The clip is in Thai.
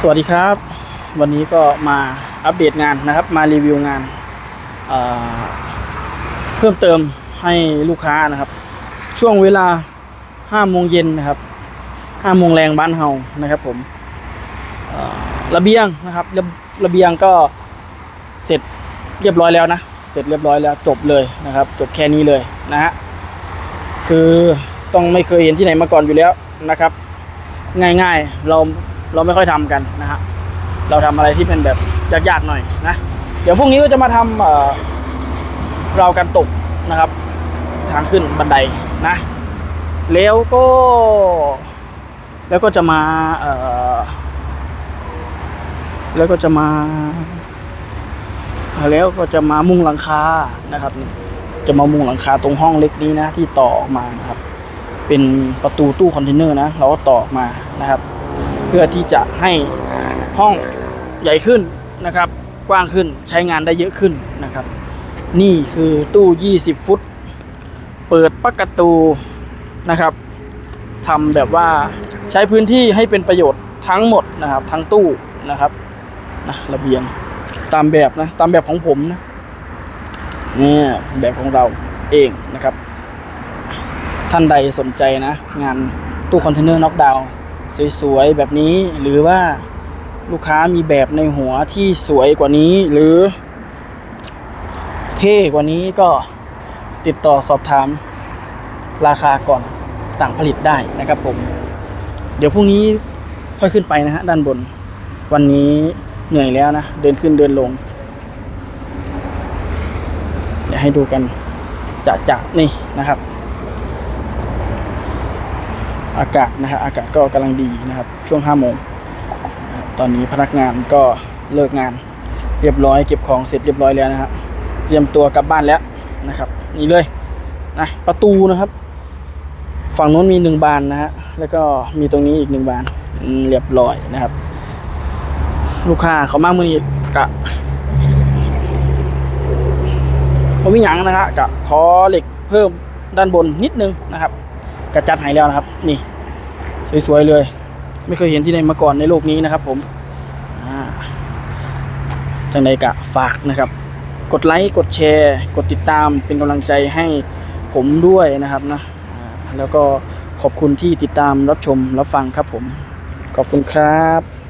สวัสดีครับ วันนี้ก็มาอัปเดตงานนะครับ มารีวิวงานเเพิ่มเติมให้ลูกค้านะครับ ช่วงเวลา5โมงเย็นนะครับ5โมงแรงบ้านเฮานะครับผมระเบียงนะครับระระเบียงก็เสร็จเรียบร้อยแล้วนะ เสร็จเรียบร้อยแล้วจบเลยนะครับ จบแค่นี้เลยนะฮะคือต้องไม่เคยเห็นที่ไหนมาก่อนอยู่แล้วนะครับ ง่ายๆ เรา เราไม่ค่อยทำกันนะฮะเราทำอะไรที่เป็นแบบยากๆหน่อยนะเดี๋ยวพรุ่งนี้ก็จะมาทำเรากันตกนะครับ ทางขึ้นบันไดนะ แล้วก็ แล้วก็จะมาเออแล้วก็จะมา แล้วก็จะมามุงหลังคานะครับจะมามุงหลังคาตรงห้องเล็กนี้นะที่ต่อออกมานะครับ เป็นประตูตู้คอนเทนเนอร์นะเราก็ต่อออกมานะครับ พื่อที่จะให้ห้องใหญ่ขึ้นนะครับ กว้างขึ้นใช้งานได้เยอะขึ้นนะครับ นี่คือตู้ 20 ฟุต เปิดปักประตูนะครับทำแบบว่าใช้พื้นที่ให้เป็นประโยชน์ทั้งหมดนะครับ ทั้งตู้นะครับนะระเบียงตามแบบนะ ตามแบบของผมนะเนี่ยแบบของเราเองนะครับ ท่านใดสนใจนะ งานตู้คอนเทนเนอร์น็อกดาวน์ สวยๆแบบนี้หรือว่าลูกค้ามีแบบในหัวที่สวยกว่านี้ หรือเท่กว่านี้ก็ติดต่อสอบถามราคาก่อนสั่งผลิตได้นะครับผม เดี๋ยวพรุ่งนี้ค่อยขึ้นไปนะฮะด้านบน วันนี้เหนื่อยแล้วนะ เดินขึ้นเดินลง เดี๋ยวให้ดูกันจะจะนี่นะครับ อากาศนะครับอากาศก็กำลังดีนะครับ ช่วง5โมงตอนนี้พนักงานก็เลิกงาน เรียบร้อยเก็บของเสร็จเรียบร้อยแล้วนะฮะเตรียมตัวกลับบ้านแล้วนะครับ นี่เลยนะประตูนะครับ ฝั่งนู้นมีหนึ่งบานนะฮะแล้วก็มีตรงนี้อีกหนึ่งบานเรียบร้อยนะครับ ลูกค้าเขามากมือนี้กะผมมีหยังนะฮะกะขอเหล็กเพิ่มด้านบนนิดนึงนะครับ กระจัดหายแล้วนะครับ นี่ สวยๆเลย ไม่เคยเห็นที่ไหนมาก่อนในโลกนี้นะครับผมอ่าจังใดกะฝากนะครับ กดไลค์กดแชร์ กดติดตามเป็นกำลังใจให้ผมด้วยนะครับนะแล้วก็ขอบคุณที่ติดตามรับชมรับฟังครับผม ขอบคุณครับ